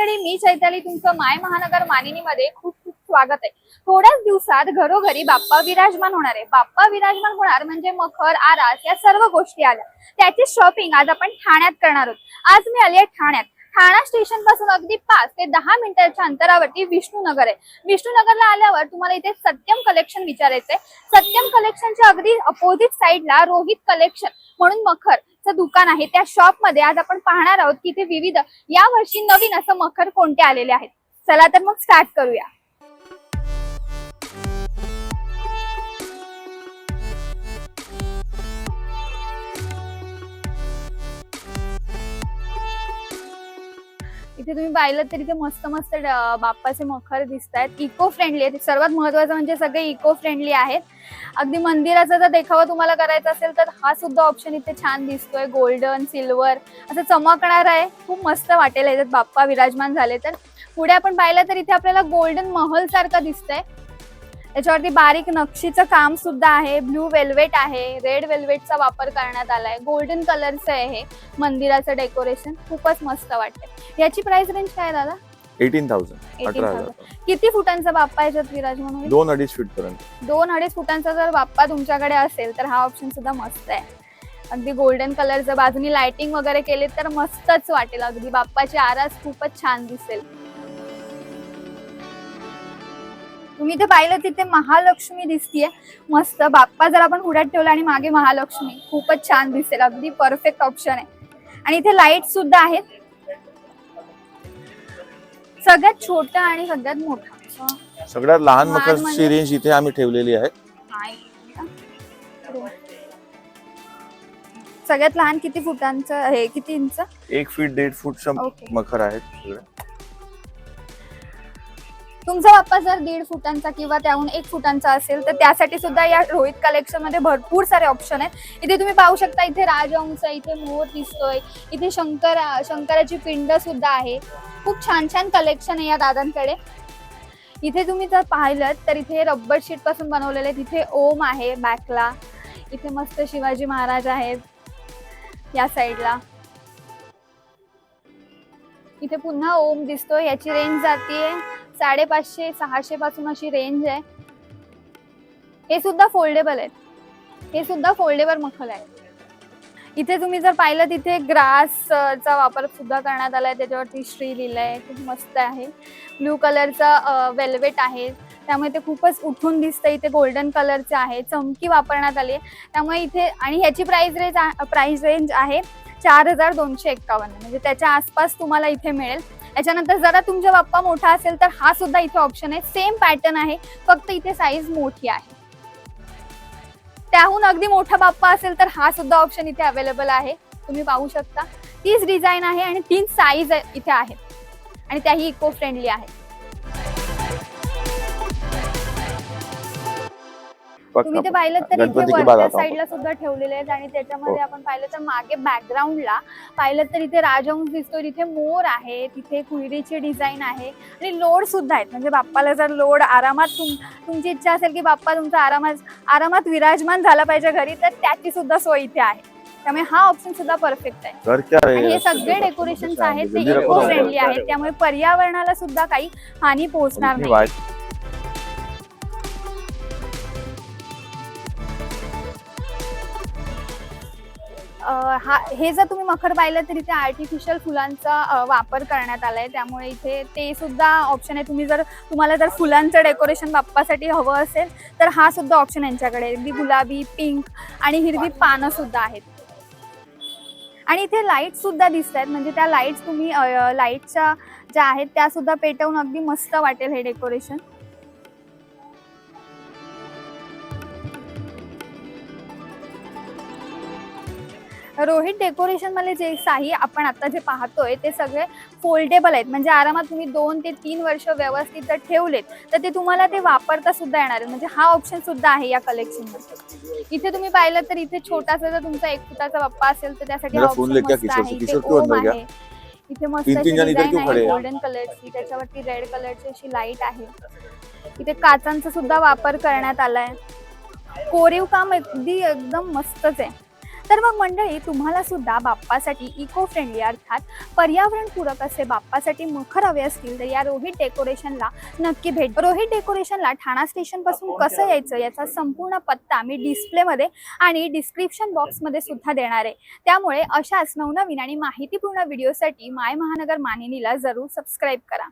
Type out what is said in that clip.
मंडळी मी चैताली तुमचं माय महानगर मानिनीमध्ये खूप खूप स्वागत आहे. थोड्याच दिवसात घरोघरी बाप्पा विराजमान होणार आहे. बाप्पा विराजमान होणार म्हणजे मखर आरास या सर्व गोष्टी आल्या. त्याची शॉपिंग आज आपण ठाण्यात करणार आहोत. आज मी आली आहे ठाण्यात. ठाणा स्टेशनपासून अगदी पाच ते दहा मिनिटाच्या अंतरावरती विष्णुनगर आहे. विष्णुनगरला आल्यावर तुम्हाला इथे सत्यम कलेक्शन विचारायचंय. सत्यम कलेक्शनच्या अगदी अपोजिट साईडला रोहित कलेक्शन म्हणून मखरचं दुकान आहे. त्या शॉपमध्ये आज आपण पाहणार आहोत की ते विविध या वर्षी नवीन असं मखर कोणते आलेले आहेत. चला तर मग स्टार्ट करूया. इथे तुम्ही पाहिलं तरी इथे मस्त मस्त बाप्पाचे मखर दिसत आहेत इको फ्रेंडली आहेत. सर्वात महत्वाचं म्हणजे सगळे इको फ्रेंडली आहेत. अगदी मंदिराचा जर देखावा तुम्हाला करायचा असेल तर हा सुद्धा ऑप्शन इथे छान दिसतोय. गोल्डन सिल्वर असं चमकणार आहे. खूप मस्त वाटेल याच्यात बाप्पा विराजमान झाले तर. पुढे आपण पाहिलं तर इथे आपल्याला गोल्डन महल सारखा दिसतंय. त्याच्यावरती बारीक नक्षीचं काम सुद्धा आहे. ब्ल्यू वेल्वेट आहे. रेड वेल्वेटचा वापर करण्यात आलाय. गोल्डन कलरचं आहे हे. मंदिराचं डेकोरेशन खूपच मस्त वाटतंय. याची प्राइस रेंज काय आहे दादा? Eighteen thousand. अठरा 18,000. हजार किती फुटांचा बाप्पा याच्यात विराजमान होईल दोन अडीच फीट पर्यंत. दोन अडीच फुटांचा जर बाप्पा तुमच्याकडे असेल तर हा ऑप्शन सुद्धा मस्त आहे. अगदी गोल्डन कलरचं बाजूनी लाइटिंग वगैरे केली तर मस्तच वाटेल. अगदी बाप्पाची आरास खूपच छान दिसेल. तुम्ही इथे पाहिलं तिथे महालक्ष्मी दिसतीये. मस्त. बाप्पा जर आपण पुढ्यात ठेवला आणि मागे महालक्ष्मी. खूपच छान दिसेल. अगदी परफेक्ट ऑप्शन आहे. आणि इथे लाइट सुद्धा आहेत. सगळ्यात छोटा आणि सगळ्यात मोठा. सगळ्यात लहान मकरची म्हणजे? रेंज इथे आम्ही ठेवलेली आहे. सगळ्यात लहान किती फुटांचं आहे किती इंच एक फीट दीड ओके. मखर आहेत. तुमचा बाप्पा जर दीड फुटांचा किंवा त्याहून एक फुटांचा असेल तर त्यासाठी सुद्धा या रोहित कलेक्शनमध्ये भरपूर सारे ऑप्शन आहेत. इथे तुम्ही पाहू शकता इथे राजहंस इथे मोर दिसतोय इथे शंकर शंकराची पिंड सुद्धा आहे. खूप छान छान कलेक्शन आहे या दादांकडे. इथे तुम्ही जर पाहिलं तर इथे रब्बर शीटपासून बनवलेले तिथे ओम आहे बॅकला इथे मस्त शिवाजी महाराज आहेत या साईडला इथे पुन्हा ओम दिसतो याची रेंज जाते साडेपाचशे सहाशे पासून अशी रेंज आहे. हे सुद्धा फोल्डेबल आहेत. हे सुद्धा फोल्डेबल मखल आहे. इथे तुम्ही जर पाहिलं तिथे ग्रास चा वापर सुद्धा करण्यात आलाय. त्याच्यावरती श्री लिहिलंय खूप मस्त आहे. ब्ल्यू कलरचा वेल्वेट आहे. त्यामुळे ते खूपच उठून दिसतं इथे गोल्डन कलरचे आहे. चमकी वापरण्यात आली आहे. त्यामुळे इथे आणि ह्याची प्राईस रेंज प्राईस रेंज आहे चार हजार दोनशे एक्कावन्न. म्हणजे त्याच्या आसपास तुम्हाला इथे मिळेल. याच्यानंतर जरा तुमचा बाप्पा मोठा असेल तर हा सुद्धा इथे ऑप्शन आहे. सेम पॅटर्न आहे. फक्त इथे साईज मोठी आहे. त्याहून अगदी मोठा बाप्पा असेल तर हा सुद्धा ऑप्शन इथे अवेलेबल आहे. तुम्ही पाहू शकता. तीच डिझाईन आहे आणि तीन साईज इथे आहेत आणि त्याही इको फ्रेंडली आहेत तुम्ही ते पाहिलं तर इथे वरच्या. साईडला सुद्धा ठेवलेले आहेत आणि त्याच्यामध्ये हो. आपण पाहिलं तर मागे बॅकग्राऊंडला पाहिलं तर इथे राजहंस दिसतो तिथे मोर आहे तिथे कुयरीची डिझाइन आहे आणि लोड सुद्धा आहेत म्हणजे बाप्पाला जर लोड आरामात तुम तुमची इच्छा असेल की बाप्पा तुमचा आरामात आरामात विराजमान झाला पाहिजे घरी तर त्याची सुद्धा सोय इथे आहे त्यामुळे हा ऑप्शन सुद्धा परफेक्ट आहे आणि हे सगळे डेकोरेशन आहेत ते इको ना. फ्रेंडली आहेत त्यामुळे पर्यावरणाला सुद्धा काही हानी पोहोचणार नाही हा हे जर तुम्ही मखर पाहिलं तर इथे आर्टिफिशियल फुलांचा वापर करण्यात आलाय. त्यामुळे इथे ते सुद्धा ऑप्शन आहे. तुम्ही जर तुम्हाला जर फुलांचं डेकोरेशन बाप्पासाठी हवं असेल तर हा सुद्धा ऑप्शन यांच्याकडे. आहे. अगदी गुलाबी पिंक आणि हिरवी पानं सुद्धा आहेत. आणि इथे लाइट सुद्धा दिसत आहेत. म्हणजे त्या लाईट्स तुम्ही लाईटच्या ज्या आहेत त्या सुद्धा पेटवून अगदी मस्त वाटेल हे डेकोरेशन रोहित डेकोरेशनमध्ये जे साही आपण आता जे पाहतोय ते सगळे फोल्डेबल आहेत. म्हणजे आरामात तुम्ही दोन ते तीन वर्ष व्यवस्थित जर ठेवलेत तर ते तुम्हाला ते वापरता सुद्धा येणार म्हणजे हा ऑप्शन सुद्धा आहे या कलेक्शनमध्ये. इथे तुम्ही पाहिलं तर इथे छोटासा जर तुमचा एक फुटाचा बाप्पा असेल तर त्यासाठी हा आहे. इथे मस्त? गोल्डन कलरची त्याच्यावरती रेड कलरची अशी लाइट आहे. इथे काचांचा सुद्धा वापर करण्यात आलाय. कोरीव काम अगदी एकदम मस्तच आहे. तर मग मंडळी तुम्हाला सुद्धा बाप्पासाठी इको फ्रेंडली अर्थात पर्यावरणपूरक असे बाप्पासाठी मखर हवे असतील तर या रोहित डेकोरेशनला नक्की भेट रोहित डेकोरेशनला ठाणा स्टेशनपासून कसं यायचं? याचा संपूर्ण पत्ता मी डिस्प्लेमध्ये आणि डिस्क्रिप्शन बॉक्समध्ये सुद्धा देणार आहे. त्यामुळे अशाच नवनवीन आणि माहितीपूर्ण व्हिडिओसाठी माय महानगर मानिनीला जरूर सबस्क्राईब करा.